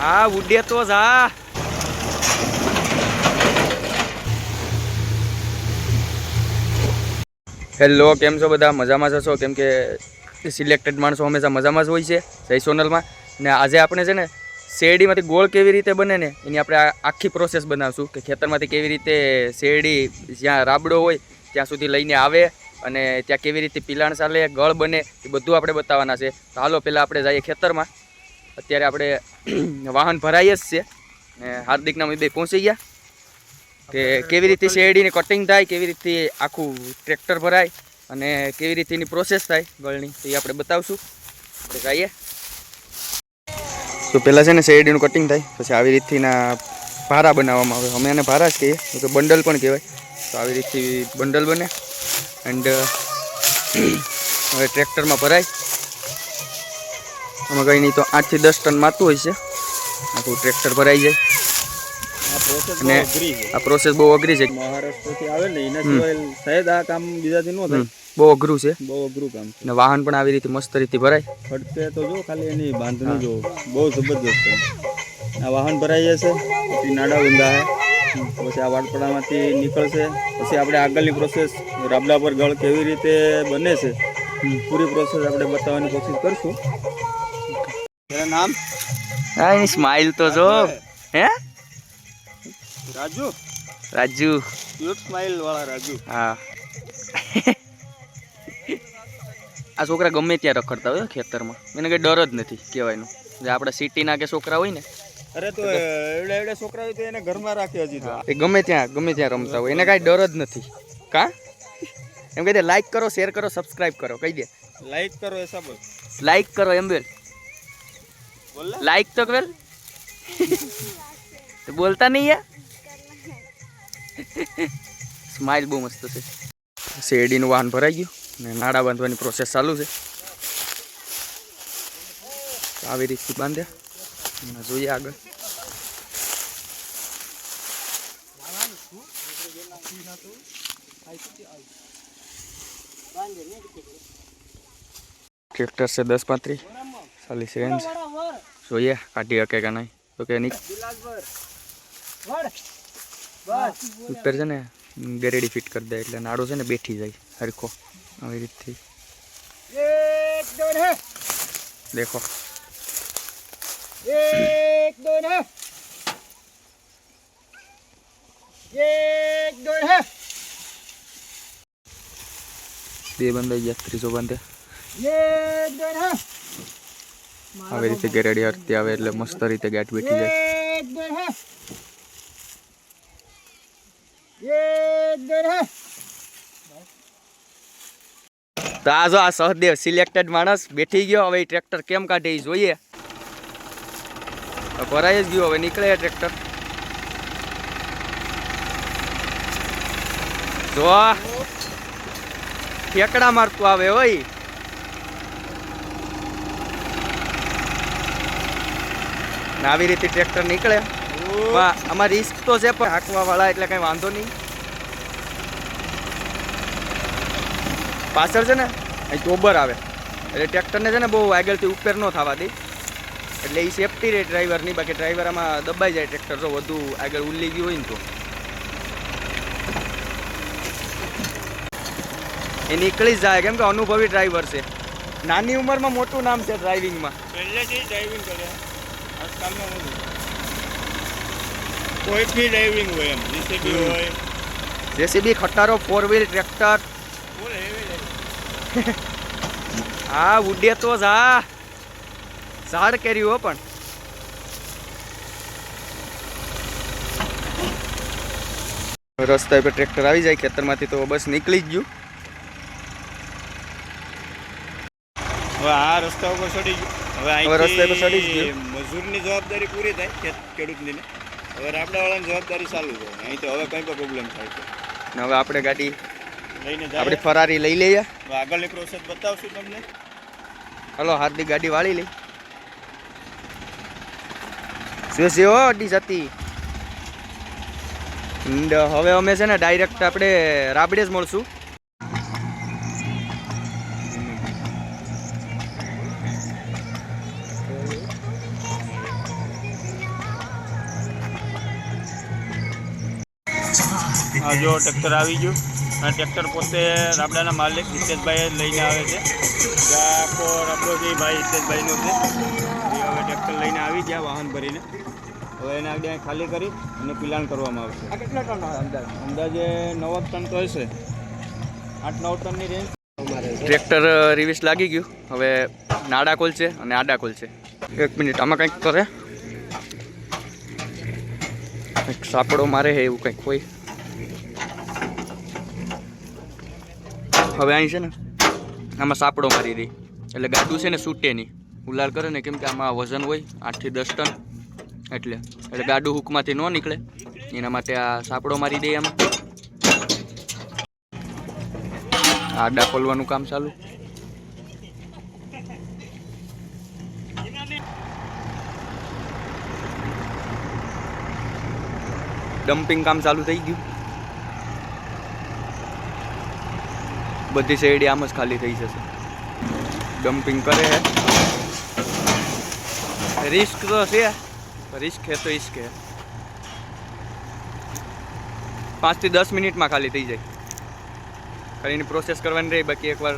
હા ઉડે તો જા હેલો કેમ છો બધા? મજામાં જશો કેમ કે સિલેક્ટેડ માણસો હંમેશા મજામાં જ હોય છે, જય સોનલમાં. ને આજે આપણે છે ને, શેરડીમાંથી ગોળ કેવી રીતે બને ને, એની આપણે આખી પ્રોસેસ બનાવશું કે ખેતરમાંથી કેવી રીતે શેરડી જ્યાં રાબડો હોય, ત્યાં સુધી લઈને આવે અને ત્યાં કેવી રીતે પિલાણ ચાલે ગળ બને, એ બધું આપણે બતાવવાના છે. તો હાલો, પહેલાં આપણે જઈએ ખેતરમાં. અત્યારે આપણે વાહન ભરાઈએ જ છે ને હાર્દિકના બે પહોંચી ગયા. કે કેવી રીતે શેરડીની કટિંગ થાય, કેવી રીતે આખું ટ્રેક્ટર ભરાય અને કેવી રીતે એની પ્રોસેસ થાય, ગળની એ આપણે બતાવશું. તો જઈએ. તો પહેલાં છે ને શેરડીનું કટિંગ થાય, પછી આવી રીતના ભારા બનાવવામાં આવે. અમે એને ભારા જ કહીએ તો બંડલ પણ કહેવાય. તો આવી રીતથી બંડલ બને. એન્ડ હવે ટ્રેક્ટરમાં ભરાય. આમાં કંઈ નહીં તો આઠથી દસ ટન માતું હોય છે. આખું ટ્રેક્ટર ભરાઈ જાય. આ પ્રોસેસ અને બહુ અઘરી છે. આ પ્રોસેસ બહુ અઘરી છે. મહારાષ્ટ્રથી આવે ને એના સિવાય શાયદ આ કામ બીજાથી ન થાય. બહુ અઘરું છે. બહુ અઘરું કામ છે. ને વાહન પણ આવી રીતે મસ્ત રીતે ભરાય. ખડકે તો જો ખાલી એની બાંધણી જો બહુ જબરદસ્ત છે. આ વાહન ભરાઈ જશે પછી નાડા ઊંધા હે. પછી આ વાટપડામાંથી નીકળશે. પછી આપણે આગળની પ્રોસેસ રાબડા પર ગળ કેવી રીતે બને છે પૂરી પ્રોસેસ આપણે બતાવવાની કોશિશ કરશું. નામ? હા એની સ્માઇલ તો જો. હે? રાજુ? રાજુ. ક્યુટ સ્માઈલ વાળા રાજુ. હા. આ છોકરા ગમે ત્યાં રખડતા હોય ખેતરમાં. એને કંઈ ડર જ નથી કહેવાયનું જે આપણે સિટીના કે છોકરા હોય ને. અરે તો એવડા એવડા છોકરા હોય તો એને ઘરમાં રાખે હજી તો. એ ગમે ત્યાં ગમે ત્યાં રમતા હોય. એને કાંઈ ડર જ નથી. કા? એમ કહી દે લાઈક કરો શેર કરો સબસ્ક્રાઈબ કરો. કહી દે. લાઈક કરો એ સબ. લાઈક કરો એમ બેલ. લાઈક તો કર. તો બોલતા નહીં યાર. સ્માઇલ બહુ મસ્ત છે. શેરડીનું વાહન ભરાઈ ગયું ને નાડા બાંધવાની પ્રોસેસ ચાલુ છે. આવી રીતથી બાંધ્યા. અને જોઈએ આગળ. ટ્રેક્ટર છે દસ પાંત્રીસ. ચાલીસ રેન્જ જોઈએ કાઢી શકે કે નહીં. તો કે નહીં ઉપર છે ને ગરેડી ફિટ કરી દે એટલે નાડો છે ને બેઠી જાય હરખો. આવી રીતથી. દેખો. એક દોન હે. એક હે. બે બંધાઈ ગયા ત્રીજો બંધ. એક આવી રીતે ગરેડી હરતી આવે એટલે મસ્ત રીતે ગાંઠ બેઠી જાય. તો આ જો આ સહદેવ સિલેક્ટેડ માણસ બેઠી ગયો. હવે ટ્રેક્ટર કેમ કાઢે એ જોઈએ. ભરાઈ જ ગયું. હવે નીકળે ટ્રેક્ટર જો ઠેકડા મારતું આવે હોય. આવી રીતે ટ્રેક્ટર નીકળે. આમાં રિસ્ક તો છે પણ હાંકવા વાળા એટલે કઈ વાંધો નહીં. પાછળ છે ને અહીં ટોબર આવે. એટલે ટ્રેક્ટરને છે ને બહુ આગળથી ઉપર ન થવા દે. એટલે એ સેફટી રહે ડ્રાઈવરની બાકી ડ્રાઈવર આમાં દબાઈ જાય ટ્રેક્ટર જો વધુ આગળ ઉલ્લી ગયું હોય ને તો. એ નીકળી જ જાય કેમ કે અનુભવી ડ્રાઈવર છે. નાની ઉંમરમાં મોટું નામ છે ડ્રાઇવિંગમાં પહેલેથી ડ્રાઇવિંગ કરે. આજકાલમાં કોઈ બી ડ્રાઇવિંગ હોય એમ? જીસીબી હોય. જેસીબી ખટારો ફોર વ્હીલ ટ્રેક્ટર હા ઉડે તો જા. ઝાડ કેરી હો પણ. રસ્તા પર ટ્રેક્ટર આવી જાય ખેતરમાંથી તો બસ નીકળી જ ગયું. હવે આ રસ્તા ઉપર ચડી ગયું. હવે હવે રસ્તા પર ચડી જ ગયું. મજૂરની જવાબદારી પૂરી થાય ખેડૂતની. હવે રાબડાવાળાની જવાબદારી ચાલુ છે. અહીં તો હવે કંઈ પણ પ્રોબ્લેમ થાય છે. હવે આપણે ગાડી લઈને આપણે ફરારી લઈ લઈએ. આગળની પ્રોસેસ બતાવશું તમને. હલો હાર્દિક ગાડી વાળી લઈ. શું છે હો અડી જતી? હવે અમે છે ને ડાયરેક્ટ આપણે રાબડે જ મળશું. જો ટ્રેક્ટર આવી ગયું. અને ટ્રેક્ટર પોતે રાબડાના માલિક હિતેશભાઈ લઈને આવે છે. ત્યાં આખો રાબડો છે ભાઈ હિતેશભાઈનો છે. એ હવે ટ્રેક્ટર લઈને આવી ગયા વાહન ભરીને. હવે એને આગળ ખાલી કરી અને પિલાણ કરવામાં આવશે. કેટલા ટન અંદાજ? અંદાજે નવ ટન તો હશે. આઠ નવ ટનની રેન્જ ટ્રેક્ટર રિવિસ લાગી ગયું. હવે નાડા ખોલ છે અને આડા ખોલ છે એક મિનિટ આમાં કંઈક કરે? કંઈક સાપડો મારે છે એવું કંઈક હોય. હવે અહીં છે ને, આમાં સાપડો મારી દઈ એટલે ગાડું છે ને છૂટે નહીં. ઉલાર કરે ને કેમ કે આમાં વજન હોય, આઠથી દસ ટન. એટલે એટલે ગાડું હુકમાંથી ન નીકળે. એના માટે આ સાપડો મારી દઈએ આમાં. આડા ખોલવાનું કામ ચાલુ. ડમ્પિંગ કામ ચાલુ થઈ ગયું. બધી શેરડી આમ જ ખાલી થઈ જશે. ડમ્પિંગ કરે હે. રિસ્ક તો છે રિસ્ક હે તો ઇશ્ક હે. પાંચથી દસ મિનિટમાં ખાલી થઈ જાય. કરીને પ્રોસેસ કરવાની રહી, બાકી એકવાર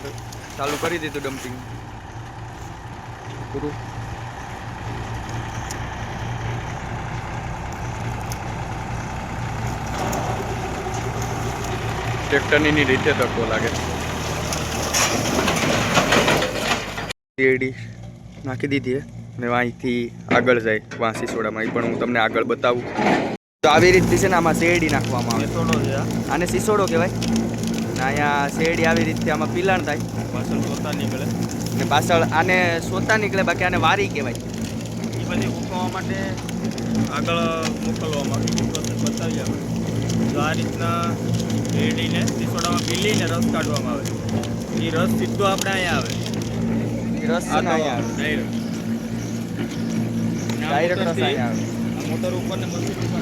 ચાલુ કરી દીધું ડમ્પિંગ પૂરું. ટ્રેક્ટરની ની રીતે તડકો લાગે. શેરડી નાખી દીધી ને અહીંથી આગળ જાય વાંસી સોડામાં. એ પણ હું તમને આગળ બતાવું. તો આવી રીતથી છે ને આમાં શેરડી નાખવામાં આવે. સોડો આને સિસોડો કહેવાય. ને અહીંયા શેરડી આવી રીતે આમાં પીલાણ થાય. પાછળ સોતા નીકળે. ને પાછળ આને સોતા નીકળે બાકી આને વારી કહેવાય. એ બધી ઉકવા માટે આગળ મોકલવામાં આવે. બતાવી આવે. તો આ રીતના રેડીને સીસોડામાં પીલીને રસ કાઢવામાં આવે એ રસ સીધો આપણે અહીંયા આવે રસ છે અહીંયા આવે. ડાયરેક્ટ. ડાયરેક્ટ રસ અહીંયા આવે. મોટર ઉપર ને મશીન ઉપર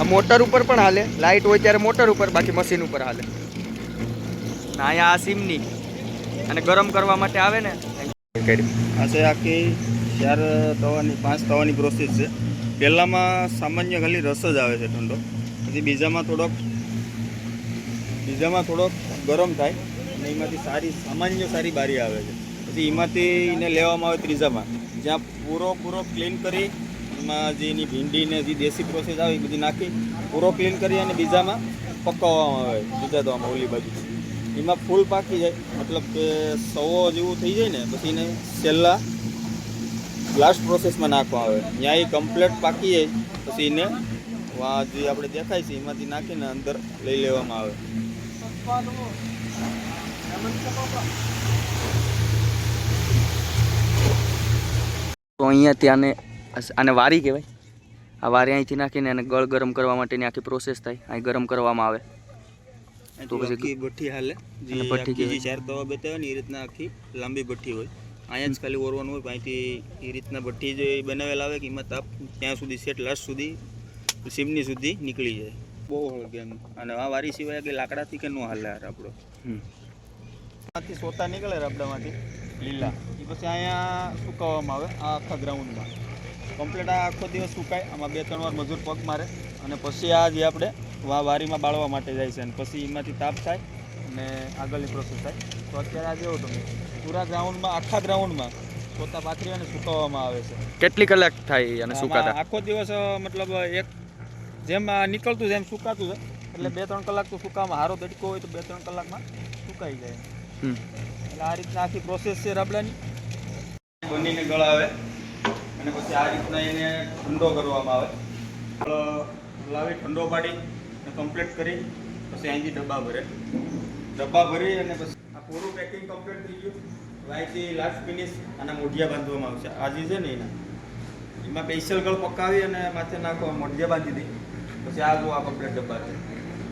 આ મોટર ઉપર પણ હાલે. લાઇટ હોય ત્યારે મોટર ઉપર બાકી મશીન ઉપર હાલે. ને અહીંયા આ સીમની. અને ગરમ કરવા માટે આવે ને આ છે આખી ચાર તવાની પાંચ તવાની પ્રોસેસ છે. પહેલાંમાં સામાન્ય ખાલી રસ જ આવે છે ઠંડો. પછી બીજામાં થોડોક બીજામાં થોડોક ગરમ થાય અને એમાંથી સારી સામાન્ય સારી બારી આવે છે. પછી એમાંથી એને લેવામાં આવે ત્રીજામાં. જ્યાં પૂરો પૂરો ક્લીન કરી, એમાં જે એની ભીંડી ને જે દેશી પ્રોસેસ આવે એ બધી નાખી, પૂરો ક્લીન કરી અને બીજામાં પકવવામાં આવે, બીજા દવામાં ઓલી બાજુ. એમાં ફૂલ પાકી જાય, મતલબ કે સવો જેવું થઈ જાય ને, પછી એને છેલ્લા લાસ્ટ પ્રોસેસમાં નાખવા આવે. ત્યાં એ કમ્પ્લેટ પાકી જાય, પછી એને વા જે આપણે દેખાય છે એમાંથી નાખીને અંદર લઈ લેવામાં આવે. તો અહીંયા ત્યાંને આને વારી કહેવાય. આ વારી અહીંથી નાખીને એને ગળ ગરમ કરવા માટેની આખી પ્રોસેસ થાય. અહીં ગરમ કરવામાં આવે. તો પછી ભઠ્ઠી હાલે. જે ભઠ્ઠી ચાર તવા બતાવે ને એ રીતના આખી લાંબી ભઠ્ઠી હોય. અહીંયા જ ખાલી ઓરવાનું હોય અહીંથી એ રીતના ભઠ્ઠી જે બનાવેલ આવે કે એમાં તાપ ત્યાં સુધી સેટ લાસ્ટ સુધી સીમની સુધી નીકળી જાય. બહુ હળગે એમ. અને આ વારી સિવાય કે લાકડાથી કે ન હાલે યાર આપણો? હમ. માંથી સોતા નીકળે રબડામાંથી લીલા. એ પછી અહીંયા સુકાવવામાં આવે આ આખા ગ્રાઉન્ડમાં કમ્પ્લીટ આ આખો દિવસ સુકાય આમાં બે ત્રણ વાર મજૂર પગ મારે. અને પછી આ જે આપણે વારીમાં બાળવા માટે જાય છે અને પછી એમાંથી તાપ થાય અને આગળની પ્રોસેસ થાય. તો અત્યારે આ જેવો તમે. પૂરા ગ્રાઉન્ડમાં આખા ગ્રાઉન્ડમાં સોતા પાથરી અને સુકાવવામાં આવે છે. કેટલી કલાક થાય અને સુકાતા? આખો દિવસ મતલબ એક જેમ આ નીકળતું જેમ સુકાતું છે. એટલે બે ત્રણ કલાક તો સુકાવામાં હારો દડકો હોય તો બે ત્રણ કલાકમાં સુકાઈ જાય. એટલે આ રીતના આખી પ્રોસેસ છે રાબડાની. બનીને ગળાવે અને પછી આ રીતના એને ઠંડો કરવામાં આવે. લાવી ઠંડો પાડી અને કમ્પ્લીટ કરી પછી અહીંથી ડબ્બા ભરે. ડબ્બા ભરી અને પછી આ પૂરું પેકિંગ કમ્પ્લીટ થઈ ગયું. અહીંથી લાસ્ટ ફિનિશ આના મોઢિયા બાંધવામાં આવશે. આજે છે ને એના એમાં સ્પેશિયલ ગળ પકાવી અને માથે નાખવા મોઢિયા બાંધી દઈ. આ જો આ કમ્પ્લીટ ડબ્બા છે.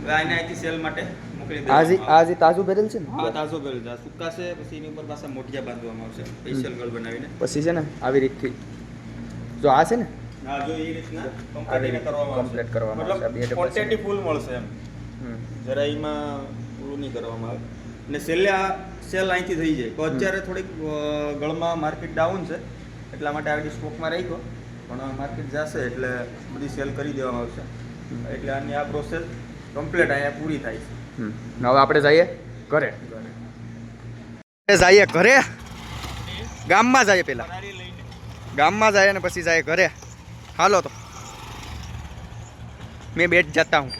હવે આને અહીંથી સેલ માટે મોકલી દે આજે જે તાજો ભરેલ છે હા ને તાજો ભરેલ છે. સુકા છે પછી એની ઉપર પાછા મોઢિયા બાંધવામાં આવશે. સ્પેશિયલ ગળ બનાવીને. પછી છે ને આવી રીતથી. જો આ છે ને? હા જો એ રીતના કમ્પ્લીટ કરવામાં complete કરવામાં આવશે. ક્વોન્ટિટી ફૂલ મળશે એમ. જરા એમાં પૂરું નહીં કરવામાં આવે. અને છેલ્લે આ સેલ અહીંથી થઈ જાય. તો અત્યારે થોડીક ગળમાં માર્કેટ ડાઉન છે. એટલા માટે આવી સ્ટોકમાં રાખ્યો. પણ માર્કેટ જશે એટલે બધી સેલ કરી દેવામાં આવશે. એટલે આની આ પ્રોસેસ કમ્પ્લીટ અહીંયા પૂરી થાય છે. હમ. હવે આપણે જઈએ ઘરે. જઈએ ઘરે. ગામમાં જઈએ પેલા. ગામમાં જાય ને પછી જાય ઘરે. હાલો તો. મેં બેઠ જતા હું.